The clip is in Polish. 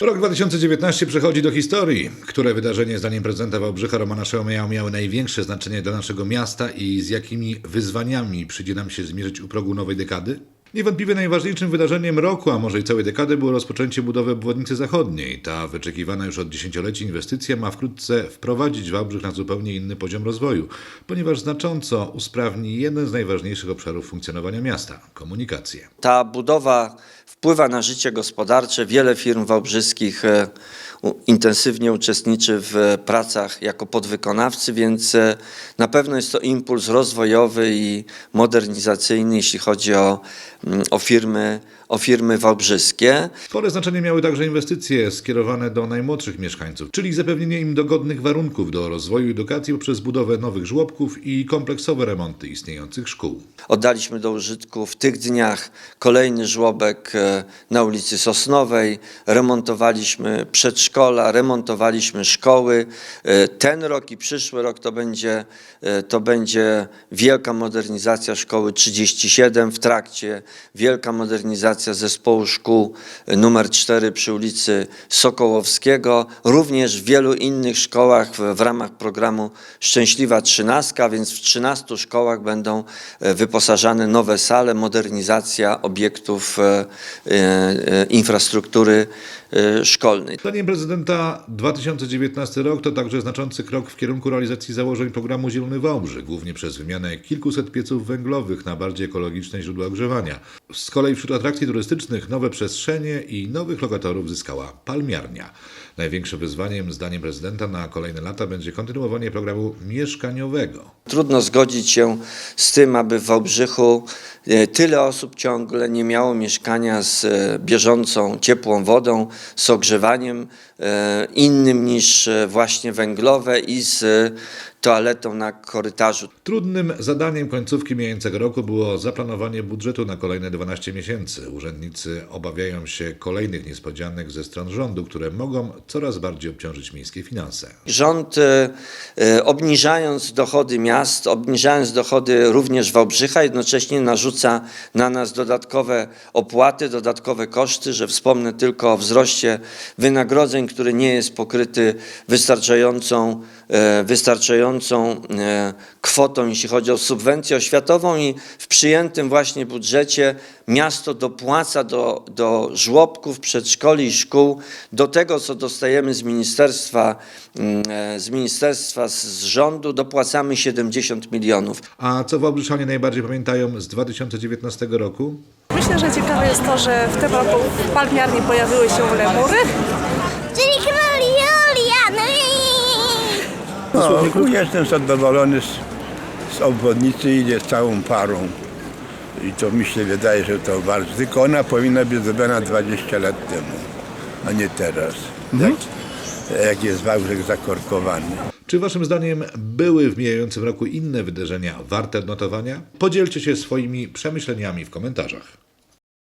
Rok 2019 przechodzi do historii. Które wydarzenie zdaniem prezydenta Wałbrzycha Romana Szełomieja miały największe znaczenie dla naszego miasta i z jakimi wyzwaniami przyjdzie nam się zmierzyć u progu nowej dekady? Niewątpliwie najważniejszym wydarzeniem roku, a może i całej dekady było rozpoczęcie budowy obwodnicy zachodniej. Ta wyczekiwana już od dziesięcioleci inwestycja ma wkrótce wprowadzić Wałbrzych na zupełnie inny poziom rozwoju, ponieważ znacząco usprawni jeden z najważniejszych obszarów funkcjonowania miasta komunikację. Ta budowa wpływa na życie gospodarcze. Wiele firm wałbrzyskich e, intensywnie uczestniczy w pracach jako podwykonawcy, więc e, na pewno jest to impuls rozwojowy i modernizacyjny, jeśli chodzi o, mm, o, firmy, o firmy wałbrzyskie. Spore znaczenie miały także inwestycje skierowane do najmłodszych mieszkańców, czyli zapewnienie im dogodnych warunków do rozwoju edukacji poprzez budowę nowych żłobków i kompleksowe remonty istniejących szkół. Oddaliśmy do użytku w tych dniach kolejny żłobek e, na ulicy Sosnowej, remontowaliśmy przedszkola, remontowaliśmy szkoły. E, Ten rok i przyszły rok to będzie, e, to będzie wielka modernizacja szkoły 37 w trakcie, wielka modernizacja zespołu szkół e, numer 4 przy ulicy Sokołowskiego, również w wielu innych szkołach w, w ramach programu Szczęśliwa Trzynastka, więc w 13 szkołach będą wyposażane nowe sale, modernizacja obiektów infrastruktury szkolnej. Zdaniem prezydenta 2019 rok to także znaczący krok w kierunku realizacji założeń programu Zielony Wałbrzych, głównie przez wymianę kilkuset pieców węglowych na bardziej ekologiczne źródła ogrzewania. Z kolei wśród atrakcji turystycznych nowe przestrzenie i nowych lokatorów zyskała palmiarnia. Największym wyzwaniem, zdaniem prezydenta, na kolejne lata będzie kontynuowanie programu mieszkaniowego. Trudno zgodzić się z tym, aby w Wałbrzychu e, tyle osób ciągle nie miało mieszkania z e, bieżącą ciepłą wodą, z ogrzewaniem e, innym niż e, właśnie węglowe i z toaletą na korytarzu. Trudnym zadaniem końcówki mijającego roku było zaplanowanie budżetu na kolejne 12 miesięcy. Urzędnicy obawiają się kolejnych niespodzianek ze stron rządu, które mogą coraz bardziej obciążyć miejskie finanse. Rząd e, e, obniżając dochody miast, obniżając dochody również Wałbrzycha, jednocześnie narzuca na nas dodatkowe opłaty, dodatkowe koszty, że wspomnę tylko o wzroście wynagrodzeń, który nie jest pokryty wystarczającą, wystarczającą e, kwotą, jeśli chodzi o subwencję oświatową i w przyjętym właśnie budżecie miasto dopłaca do, do żłobków, przedszkoli i szkół, do tego, co dostajemy z ministerstwa, mm, e, z ministerstwa, z- rządu, dopłacamy 70 milionów. A co Wałbrzyczanie najbardziej pamiętają z 2019 roku? Myślę, że ciekawe jest to, że w tym roku w palmiarni pojawiły się lemury. Czyli No, jestem zadowolony z, z obwodnicy, idzie całą parą. I to mi się wydaje, że to bardzo. Tylko ona powinna być zrobiona 20 lat temu, a nie teraz. Jak, jak jest Wałbrzych zakorkowany. Czy Waszym zdaniem były w mijającym roku inne wydarzenia warte odnotowania? Podzielcie się swoimi przemyśleniami w komentarzach.